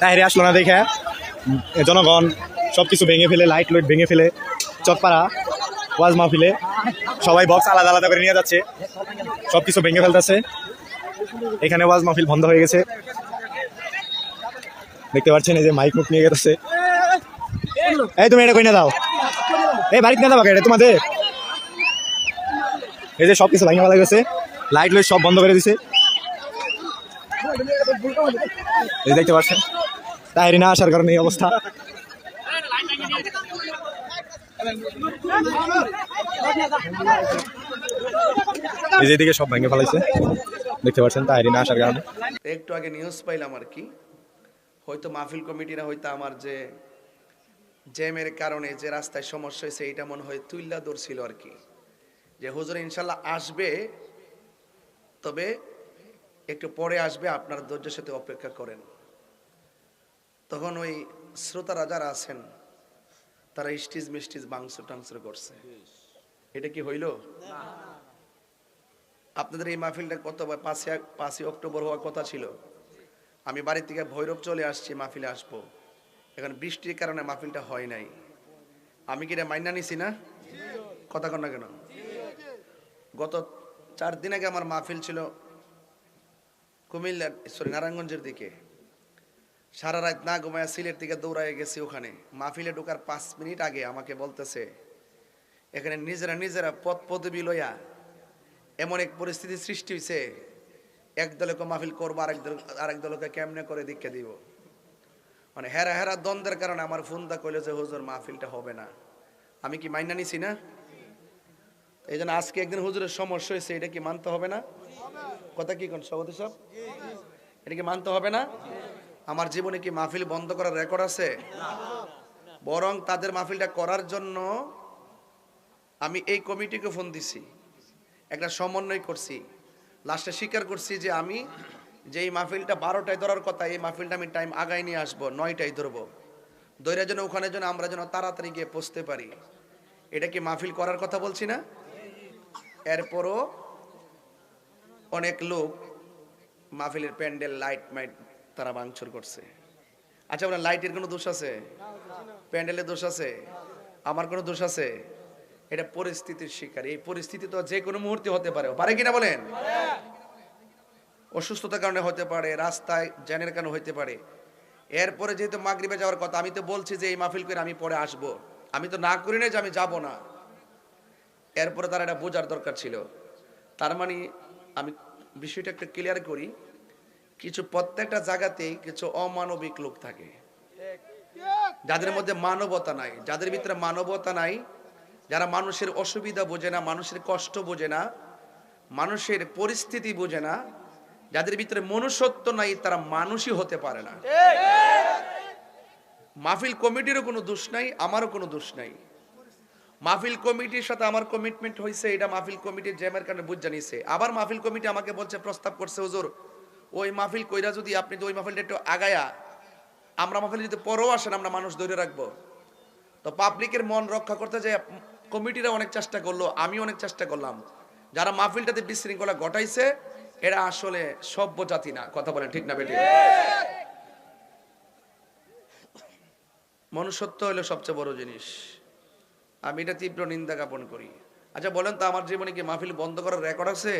তাহিরে আসলো না দেখে। জনগণ সব কিছু ভেঙে ফেলে লাইট লাইট ভেঙে ফেলে চটপাড়া ওয়াজ মাহফিলে সবাই বক্স আলাদা আলাদা করে নিয়ে যাচ্ছে। সব কিছু ভেঙে ফেলতেছে। এখানে ওয়াজ মাহফিল বন্ধ হয়ে গেছে। দেখতে পাচ্ছেন এই যে মাইক মুখ নিয়ে গেছে এই তুমি এটা কই না দাও। এই বাড়িতে না দাও এটা তোমাদের। এই যে সব কিছু ভাঙে ফেলা গেছে। লাইট লাইট সব বন্ধ করে দিছে। এই দেখতে পাচ্ছেন। তাহিরি না আসার কারণে এই অবস্থা। যেদিকে সব ভেঙে ফেলাইছে। দেখতে পাচ্ছেন না আসার কারণে। একটু আগে নিউজ পাইলাম আর কি। হয়তো মাহফিল কমিটিরা হয়তো আমার যে জ্যামের কারণে যে রাস্তায় সমস্যা হয়েছে এটা মনে হয় তুইল্লা ধরছিল আর কি। যে হুজুর ইনশাল্লাহ আসবে, তবে একটু পরে আসবে আপনার ধৈর্যের সাথে অপেক্ষা করেন। তখন ওই শ্রোতারা যারা আছেন তারা স্টিজ মিস্টিজ মাংস টাংসুর করছে। এটা কি হইল? আপনাদের এই মাহফিলটা কত পাঁচই পাঁচই অক্টোবর হওয়ার কথা ছিল? আমি বাড়ি থেকে ভৈরব চলে আসছি মাহফিলে আসব। এখন বৃষ্টির কারণে মাহফিলটা হয় নাই। আমি কি এটা মাইনা নিছি না? কথা কন না কেন? গত চার দিন আগে আমার মাহফিল ছিল কুমিল্লার সরি নারায়ণগঞ্জের দিকে। সারা রাত না ঘুমায় সিলেট থেকে দৌড়ায় গেছি ওখানে। মাহফিলে ঢোকার পাঁচ মিনিট আগে আমাকে বলতেছে, এখানে নিজেরা নিজেরা পথ পদবি লইয়া এমন এক পরিস্থিতি সৃষ্টি হয়েছে এক দলকে মাহফিল করব, আরেক দল, আরেক দলকে কেমনে করে দীক্ষা দিব? মানে হেরা হেরা দ্বন্দ্বের কারণে আমার ফোনটা কইলো যে, হুজুর, মাহফিলটা হবে না। আমি কি মাইনা নিছি না? এই জন্য আজকে একদিন হুজুরের সমস্যা হয়েছে, এটা কি মানতে হবে না? কথা কি কোন, সভাপতি সব এটা কি মানতে হবে না? আমার জীবনে কি মাহফিল বন্ধ করার রেকর্ড আছে? বরং তাদের মাহফিলটা করার জন্য আমি এই কমিটিকে ফোন দিছি, একটা সমন্বয় করছি। লাস্টে স্বীকার করছি যে আমি যে এই মাহফিলটা বারোটায় ধরার কথা, এই মাহফিলটা আমি টাইম আগায় নিয়ে আসব, নয়টায় ধরবো। দৈরা যেন ওখানে যেন আমরা যেন তাড়াতাড়ি গিয়ে পৌঁছতে পারি। এটা কি মাহফিল করার কথা বলছি না? এরপরও অনেক লোক মাহফিলের প্যান্ডেল, লাইট মাইট তারা ভাঙচুর করছে। আচ্ছা আপনার লাইটের কোনো দোষ আছে? প্যান্ডেলের দোষ আছে? আমার কোনো দোষ আছে? এটা পরিস্থিতির শিকার। এই পরিস্থিতি তো যে কোনো মুহূর্তে হতে পারে। পারে কিনা বলেন? অসুস্থতার কারণে হতে পারে, রাস্তায় জ্যানের কারণে হতে পারে। এরপরে যেহেতু মাগরিবে যাওয়ার কথা, আমি তো বলছি যে এই মাহফিল করে আমি পরে আসব। আমি তো না করি না যে আমি যাব না। এরপরে তার এটা বোঝার দরকার ছিল। তার মানে আমি বিষয়টা একটু ক্লিয়ার করি কিছু প্রত্যেকটা জায়গাতেই কিছু অমানবিক লোক থাকে। যাদের মধ্যে মানবতা নাই যাদের ভিতরে মানবতা নাই যারা মানুষের অসুবিধা বোঝে না মানুষের কষ্ট বোঝে না মানুষের পরিস্থিতি বোঝে না যাদের ভিতরে মনুষ্যত্ব নাই তারা মানুষই হতে পারে না। মাহফিল কমিটিরও কোনো দোষ নাই আমারও কোনো দোষ নাই। মাহফিল কমিটির সাথে আমার কমিটমেন্ট হয়েছে এটা মাহফিল কমিটির জ্যামের কারণে বুঝ জানিয়েছে আবার মাহফিল কমিটি আমাকে বলছে, প্রস্তাব করছে, হুজুর, ওই মাহফিল কইরা যদি আপনি ওই মাহফিলটা একটু আগায়া, আমরা মাহফিল যদি পরেও আসেন, আমরা মানুষ ধরে রাখব। তো পাবলিকের মন রক্ষা করতে যে কমিটিরা অনেক চেষ্টা করল আমি অনেক চেষ্টা করলাম। যারা মাহফিলটাতে বিশৃঙ্খলা ঘটাইছে, এরা আসলে সভ্য জাতি না। কথা বলেন ঠিক না, বেটি? মনুষ্যত্ব হলো সবচেয়ে বড় জিনিস। আমি এটা তীব্র নিন্দা জ্ঞাপন করি। আচ্ছা বলেন তো, আমার জীবনে কি মাহফিল বন্ধ করার রেকর্ড আছে?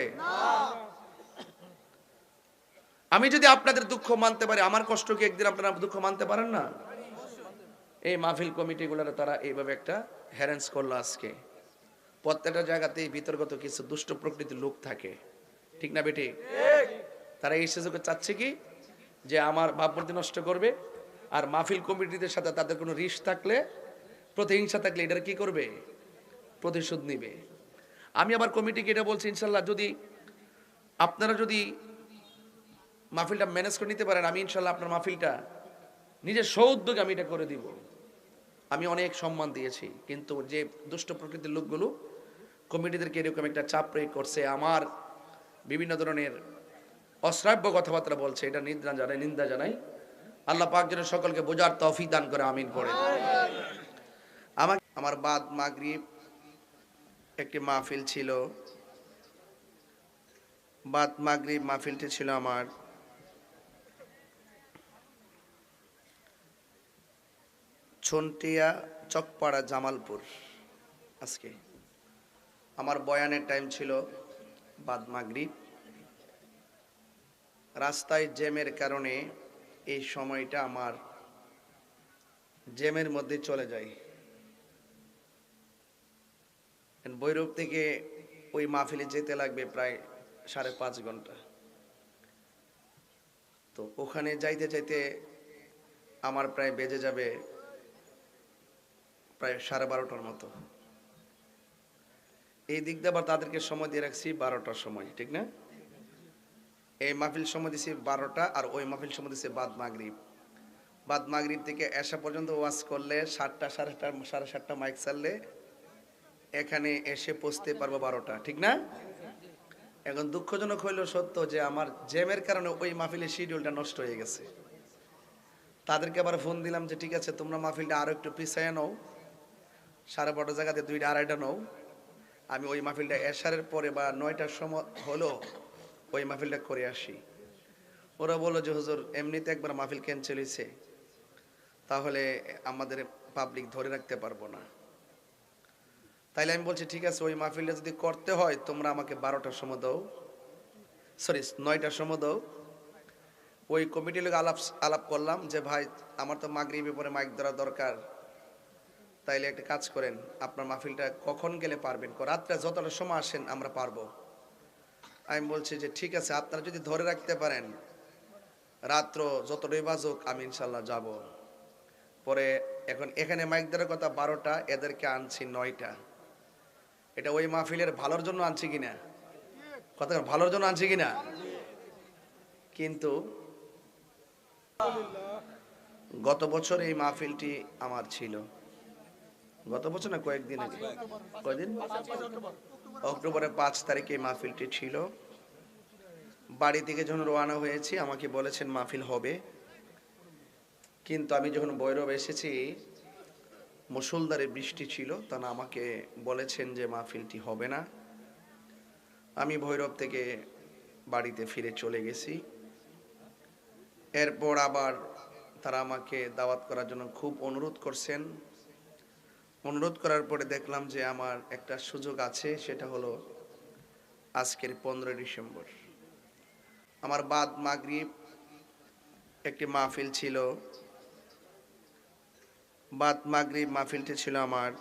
আমি যদি আপনাদের দুঃখ মানতে পারি, আমার কষ্ট কি একদিন আপনারা দুঃখ মানতে পারেন না? এই মাহফিল কমিটিগুলোর তারা এইভাবে একটা হ্যারেন্স করল আজকে। প্রত্যেকটা জায়গাতেই বিতর্গত কিছু দুষ্ট প্রকৃতির লোক থাকে। ঠিক না বেটি? তারা এই সুযোগে চাচ্ছে কি? যে আমার ভাবমূর্তি নষ্ট করবে, আর মাহফিল কমিটিদের সাথে তাদের কোনো রিস থাকলে প্রতিহিংসা থাকলে এটার কি করবে? প্রতিশোধ নিবে। আমি আবার কমিটিকে এটা বলছি, ইনশাল্লাহ যদি আপনারা যদি মাহফিলটা ম্যানেজ করে নিতে পারেন, আমি ইনশাল্লাহ আপনার মাহফিলটা নিজের সৌদ্যোগে আমি এটা করে দিব। আমি অনেক সম্মান দিয়েছি, কিন্তু যে দুষ্ট প্রকৃতির লোকগুলো কমিটিদেরকে এরকম একটা চাপ প্রয়োগ করছে, আমার বিভিন্ন ধরনের অশ্রাব্য কথাবার্তা বলছে, এটা নিন্দা জানাই নিন্দা জানাই। আল্লাহ পাক যেন সকলকে বোঝার তফি দান করে, আমিন পড়ে আমার আমার বাদ মাগরিব একটি মাহফিল ছিল। বাদ মাগরিব মাহফিলটি ছিল আমার। ছন্টিয়া চকপাড়া জামালপুর আজকে। আমার বয়ানের টাইম ছিল বাদ মাগরিব। রাস্তায় জ্যামের কারণে এই সময়টা আমার জ্যামের মধ্যে চলে যায়। বৈরব থেকে ওই মাহফিলে যেতে লাগবে প্রায় সাড়ে পাঁচ ঘণ্টা। তো ওখানে যাইতে যাইতে আমার প্রায় বেজে যাবে প্রায় সাড়ে বারোটার মতো। এই দিক দিয়ে আবার তাদেরকে সময় দিয়ে রাখছি বারোটার সময়, ঠিক না? এই মাহফিল সময় দিছি বারোটা আর ওই মাহফিল সময় দিছি বাদ মাগরিব। বাদ মাগরিব থেকে এসা পর্যন্ত ওয়াজ করলে সাতটা, সাড়ে সাড়ে সাতটা মাইক চাললে এখানে এসে পৌঁছতে পারব বারোটা, ঠিক না? এখন দুঃখজনক হইল সত্য যে আমার জ্যামের কারণে ওই মাহফিলের শিডিউলটা নষ্ট হয়ে গেছে। তাদেরকে আবার ফোন দিলাম যে, ঠিক আছে, তোমরা মাহফিলটা আরও একটু পিছায় নাও। সাড়ে বারোটা জায়গাতে দুইটা আড়াইটা নাও। আমি ওই মাহফিলটা এশারের পরে বা নয়টার সময় হলো ওই মাহফিলটা করে আসি। ওরা বলল যে, হুজুর, এমনিতে একবার মাহফিল ক্যান্সেল হয়েছে তাহলে আমাদের পাবলিক ধরে রাখতে পারব না। তাইলে আমি বলছি, ঠিক আছে, ওই মাহফিলটা যদি করতে হয়, তোমরা আমাকে বারোটার সময় দাও। সরি নয়টার সময় দাও। ওই কমিটির লোক আলাপ আলাপ করলাম যে, ভাই, আমার তো মাগরিবের পরে মাইক ধরা দরকার। তাইলে একটা কাজ করেন, আপনার মাহফিলটা কখন গেলে পারবেন? রাত্রে যতটা সময় আসেন, আমরা পারব। আমি বলছি যে, ঠিক আছে, আপনারা যদি ধরে রাখতে পারেন, রাত্র যতটাই বাজুক, আমি ইনশাল্লাহ যাব। পরে এখন এখানে মাইক দেওয়ার কথা বারোটা, এদেরকে আনছি নয়টা। এটা ওই মাহফিলের ভালোর জন্য আনছি কিনা? কথা ভালোর জন্য আনছি কিনা? কিন্তু গত বছর এই মাহফিলটি আমার ছিল। গত বছর না কয়েকদিন আগে? কয়দিন? অক্টোবরের পাঁচ তারিখে এই মাহফিলটি ছিল। বাড়ি থেকে যখন রওনা হয়েছি, আমাকে বলেছেন মাহফিল হবে। কিন্তু আমি যখন বৈরব এসেছি মুসুলধারে বৃষ্টি ছিল তা না আমাকে বলেছেন যে মাহফিলটি হবে না। আমি ভৈরব থেকে বাড়িতে ফিরে চলে গেছি। এরপর আবার তারা আমাকে দাওয়াত করার জন্য খুব অনুরোধ করছেন। অনুরোধ করার পরে দেখলাম যে আমার একটা সুযোগ আছে, সেটা হলো আজকের পনেরোই ডিসেম্বর। আমার বাদ মাগরিব একটি মাহফিল ছিল। বাদ মাগরিব মাহফিলটি ছিল আমার।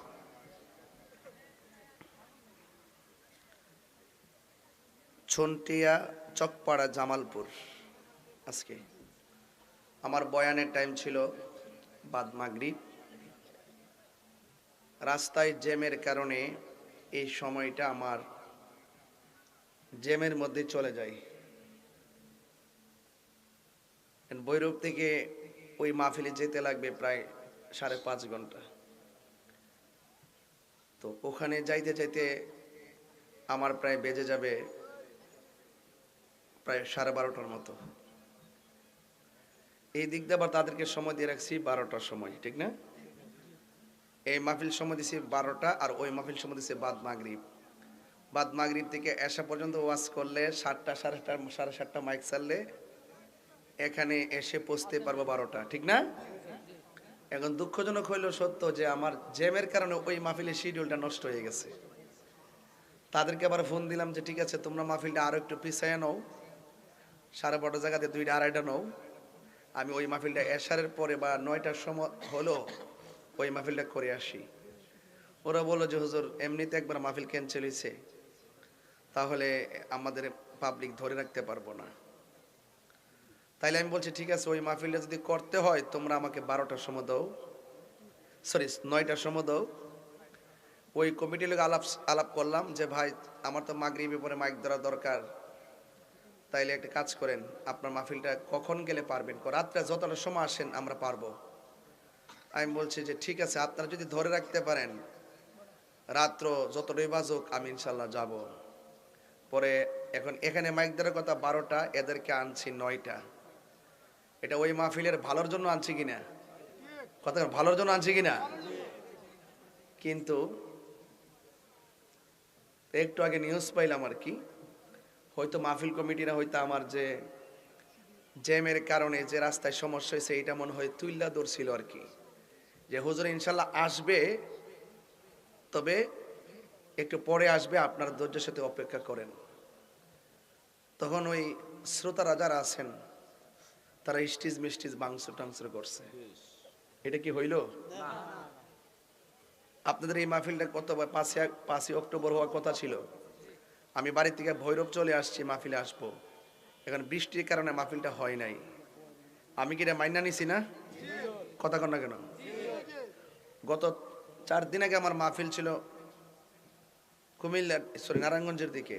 ছন্টিয়া চকপাড়া জামালপুর আজকে। আমার বয়ানের টাইম ছিল বাদ মাগরিব। রাস্তায় জ্যামের কারণে এই সময়টা আমার জ্যামের মধ্যে চলে যায়। বৈরব থেকে ওই মাহফিলে যেতে লাগবে প্রায় সাড়ে পাঁচ ঘণ্টা। তো ওখানে যাইতে যাইতে আমার প্রায় বেজে যাবে প্রায় সাড়ে বারোটার মতো। এই দিক দিয়ে আবার তাদেরকে সময় দিয়ে রাখছি বারোটার সময়, ঠিক না? এই মাহফিল সময় দিছি বারোটা আর ওই মাহফিল সময় দিছি বাদ মাগরিব। বাদ মাগরিব থেকে এসা পর্যন্ত ওয়াজ করলে সাতটা, সাড়ে সাড়ে সাতটা মাইক চাললে এখানে এসে পৌঁছতে পারব বারোটা, ঠিক না? এখন দুঃখজনক হইল সত্য যে আমার জ্যামের কারণে ওই মাহফিলের শিডিউলটা নষ্ট হয়ে গেছে। তাদেরকে আবার ফোন দিলাম যে, ঠিক আছে, তোমরা মাহফিলটা আরও একটু পিছায় নাও। সাড়ে বারোটা জায়গাতে দুইটা আড়াইটা নাও। আমি ওই মাহফিলটা এশারের পরে বা নয়টার সময় হলো ওই মাহফিলটা করে আসি। ওরা বলল যে, হুজুর, এমনিতে একবার মাহফিল ক্যান্সেল হয়েছে তাহলে আমাদের পাবলিক ধরে রাখতে পারব না। তাইলে আমি বলছি, ঠিক আছে, ওই মাহফিলটা যদি করতে হয়, তোমরা আমাকে বারোটার সময় দাও। সরি, নয়টার সময় দাও। ওই কমিটির লোক আলাপ আলাপ করলাম যে, ভাই, আমার তো মাগরিবের পরে মাইক ধরা দরকার। তাইলে একটা কাজ করেন, আপনার মাহফিলটা কখন গেলে পারবেন? রাত্রে যতটা সময় আসেন, আমরা পারব। আমি বলছি যে, ঠিক আছে, আপনারা যদি ধরে রাখতে পারেন, রাত্র যতটাই বাজুক, আমি ইনশাল্লাহ যাব। পরে এখন এখানে মাইক দেওয়ার কথা বারোটা, এদেরকে আনছি নয়টা। এটা ওই মাহফিলের ভালোর জন্য আনছি কিনা? কথা ভালোর জন্য আনছি কিনা? কিন্তু একটু আগে নিউজ পাইলাম আর কি, হয়তো মাহফিল কমিটিরা হয়তো আমার যে জ্যামের কারণে যে রাস্তায় সমস্যা হয়েছে, এটা মনে হয় তুইল্লা ছিল আর কি। যে হুজুর ইনশাল্লাহ আসবে, তবে একটু পরে আসবে, আপনার ধৈর্যের সাথে অপেক্ষা করেন। তখন ওই শ্রোতারা যারা আছেন তারা স্টিজ মিস্টিজ বাংসুর টাংসুর করছে। এটা কি হইল? আপনাদের এই মাহফিলটা কত পাঁচই পাঁচই অক্টোবর হওয়ার কথা ছিল? আমি বাড়ি থেকে ভৈরব চলে আসছি মাহফিলে আসব। এখন বৃষ্টির কারণে মাহফিলটা হয় নাই। আমি কি এটা মাইনা নিছি না? কথা কন না কেন? গত চার দিন আগে আমার মাহফিল ছিল কুমিল্লার সরি নারায়ণগঞ্জের দিকে।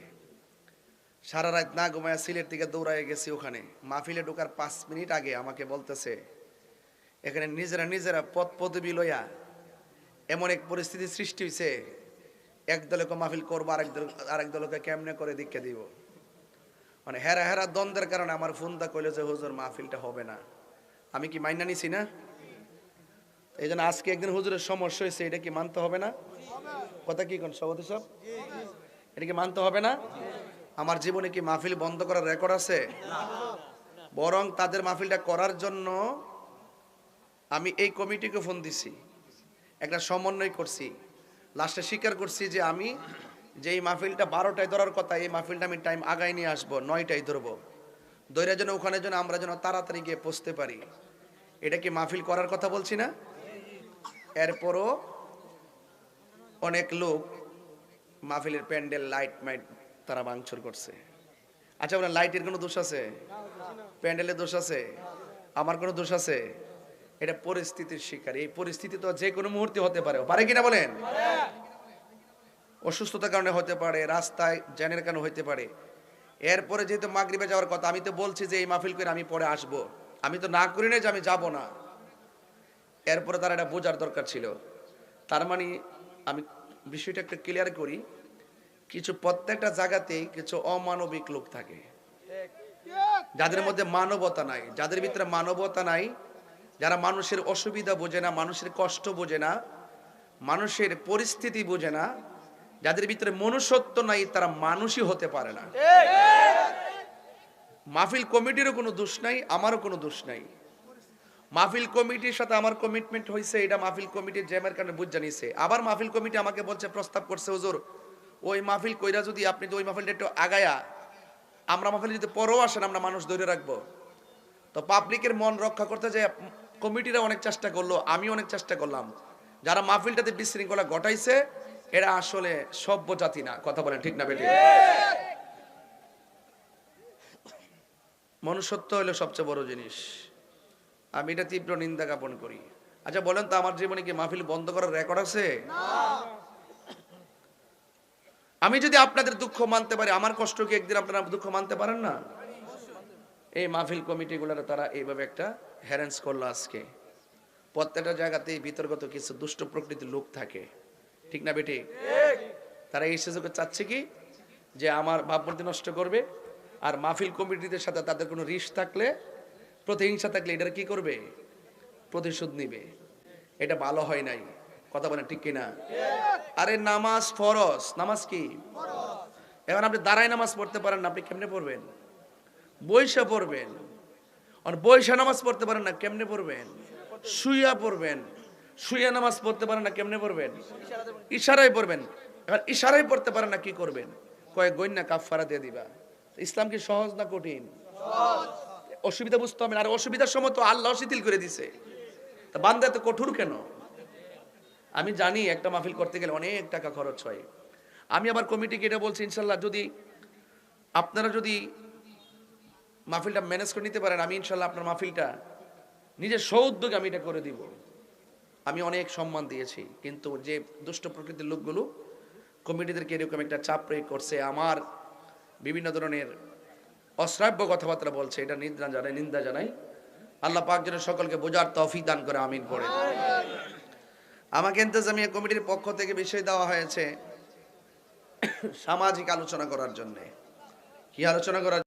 সারা রাত না ঘুমায় সিলেট থেকে দৌড়ায় গেছি ওখানে। মাহফিলে ঢোকার পাঁচ মিনিট আগে আমাকে বলতেছে, এখানে নিজেরা নিজেরা পথ পদবি লইয়া এমন এক পরিস্থিতি সৃষ্টি হয়েছে এক দলকে মাহফিল করব, আরেক দল, আরেক দলকে কেমনে করে দীক্ষা দিব? মানে হেরা হেরা দ্বন্দ্বের কারণে আমার ফোনটা কইলো যে, হুজুর, মাহফিলটা হবে না। আমি কি মাইনা নিছি না? এই জন্য আজকে একদিন হুজুরের সমস্যা হয়েছে এটা কি মানতে হবে না? কথা কি কোন, সভাপতি সব এটা কি মানতে হবে না? আমার জীবনে কি মাহফিল বন্ধ করার রেকর্ড আছে? বরং তাদের মাহফিলটা করার জন্য আমি এই কমিটিকে ফোন দিছি। একটা সমন্বয় করছি। লাস্টে স্বীকার করছি যে আমি যে এই মাহফিলটা বারোটায় ধরার কথা, এই মাহফিলটা আমি টাইম আগায় নিয়ে আসব, নয়টায় ধরবো। দৈরা যেন ওখানে যেন আমরা যেন তাড়াতাড়ি গিয়ে পৌঁছতে পারি। এটা কি মাহফিল করার কথা বলছি না? এরপরও অনেক লোক মাহফিলের প্যান্ডেল লাইট মাইট তারা ভাঙচুর করছে। আচ্ছা আপনার লাইটের কোনো দোষ আছে? প্যান্ডেলের দোষ আছে? আমার কোনো দোষ আছে? এটা পরিস্থিতির শিকার। এই পরিস্থিতি তো যে কোনো মুহূর্তে হতে পারে। পারে কিনা বলেন? অসুস্থতার কারণে হতে পারে, রাস্তায় জ্যানের কারণে হতে পারে। এরপরে যেহেতু মাগরিবে যাওয়ার কথা, আমি তো বলছি যে এই মাহফিল করে আমি পরে আসব। আমি তো না করি না যে আমি যাব না। এরপরে তার এটা বোঝার দরকার ছিল। তার মানে আমি বিষয়টা একটু ক্লিয়ার করি। কিছু প্রত্যেকটা জায়গাতেই কিছু অমানবিক লোক থাকে। যাদের মধ্যে মানবতা নাই যাদের ভিতরে মানবতা নাই যারা মানুষের অসুবিধা বোঝে না মানুষের কষ্ট বোঝে না মানুষের পরিস্থিতি বোঝে না যাদের ভিতরে মনুষ্যত্ব নাই তারা মানুষই হতে পারে না। মাহফিল কমিটিরও কোনো দোষ নাই আমারও কোনো দোষ নাই। মাহফিল কমিটির সাথে আমার কমিটমেন্ট হয়েছে এটা মাহফিল কমিটির জ্যামের কারণে বুঝ জানিয়েছে আবার মাহফিল কমিটি আমাকে বলছে প্রস্তাব করছে হুজুর ওই মাহফিল কইরা যদি আপনি ওই মাহফিলটা একটু আগায়া, আমরা মাহফিল যদি পরেও আসেন, আমরা মানুষ ধরে রাখব। তো পাবলিকের মন রক্ষা করতে যে কমিটিরা অনেক চেষ্টা করল আমি অনেক চেষ্টা করলাম। যারা মাহফিলটাতে বিশৃঙ্খলা ঘটাইছে, এরা আসলে সভ্য জাতি না। কথা বলেন ঠিক না, বেটি? মনুষ্যত্ব হলো সবচেয়ে বড় জিনিস। আমি এটা তীব্র নিন্দা জ্ঞাপন করি। আচ্ছা বলেন তো, আমার জীবনে কি মাহফিল বন্ধ করার রেকর্ড আছে? আমি যদি আপনাদের দুঃখ মানতে পারি, আমার কষ্ট কি একদিন আপনারা দুঃখ মানতে পারেন না? এই মাহফিল কমিটিগুলোর তারা এইভাবে একটা হ্যারেন্স করল আজকে। প্রত্যেকটা জায়গাতেই বিতর্কত কিছু দুষ্ট প্রকৃতির লোক থাকে। ঠিক না বেটি তারা এই সুযোগে চাচ্ছে কি? যে আমার ভাবমূর্তি নষ্ট করবে আর মাহফিল কমিটিদের সাথে তাদের কোনো রিস থাকলে, প্রতিহিংসা থাকলে এটা কি করবে? প্রতিশোধ নিবে। এটা ভালো হয় নাই। কথা বলেন ঠিক কিনা? আরে নামাজ ফরজ। নামাজ কি? এখন আপনি দাঁড়ায় নামাজ পড়তে পারেন না, আপনি কেমনে পড়বেন? বৈশা পড়বেন। আর বৈশা নামাজ পড়তে পারেন না, কেমনে পড়বেন? শুইয়া পড়বেন। শুইয়া নামাজ পড়তে পারেন না, কেমনে পড়বেন? ইশারায় পড়বেন। এবার ইশারায় পড়তে পারেন না, কি করবেন? কয়েক গণ্যা কাফারা দিয়ে দিবা। ইসলাম কি সহজ না কঠিন? অসুবিধা বুঝতে হবে আর অসুবিধার সময় তো আল্লাহ শিথিল করে দিছে। তা বান্দা এত কঠোর কেন? আমি জানি একটা মাহফিল করতে গেলে অনেক টাকা খরচ হয়। আমি আবার কমিটিকে এটা বলছি, ইনশাল্লাহ যদি আপনারা যদি মাহফিলটা ম্যানেজ করে নিতে পারেন, আমি ইনশাল্লাহ আপনার মাহফিলটা নিজের সৌদ্যোগে আমি এটা করে দিব। আমি অনেক সম্মান দিয়েছি, কিন্তু যে দুষ্ট প্রকৃতির লোকগুলো কমিটিদেরকে এরকম একটা চাপ প্রয়োগ করছে, আমার বিভিন্ন ধরনের অশ্রাব্য কথাবার্তা বলছে, এটা নিন্দা জানাই নিন্দা জানাই। আল্লাহ পাক যেন সকলকে বোঝার তৌফিক দান করে, আমিন পড়ে। আমাকে ইন্তজামিয়া কমিটির পক্ষ থেকে বিষয় দেওয়া হয়েছে সামাজিক আলোচনা করার জন্যে। কি আলোচনা করার